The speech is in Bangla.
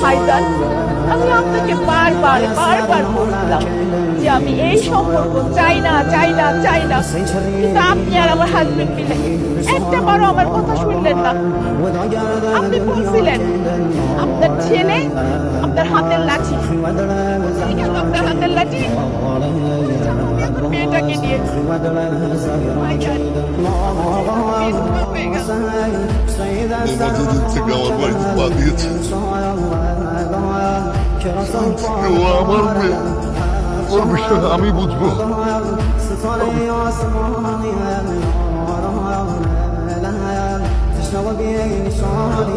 ভাইজান আমি আপনাকে বারবার বারবার বলছিলাম যে আমি এই সম্পর্ক চাই না চাই না চাই না কিন্তু আপনি আর আমার হাজবেন্ড মিলে একটা বারও আমার কথা শুনলেন না আপনি বলছিলেন আপনার ছেলে আপনার হাতের লাঠি আপনার হাতের লাঠি মেয়েটাকে নিয়ে হয়ে আমার বাড়িতে দিয়েছে ও আমার মেয়ে ওর বিষয়ে আমি বুঝবো تشنو بيه شعري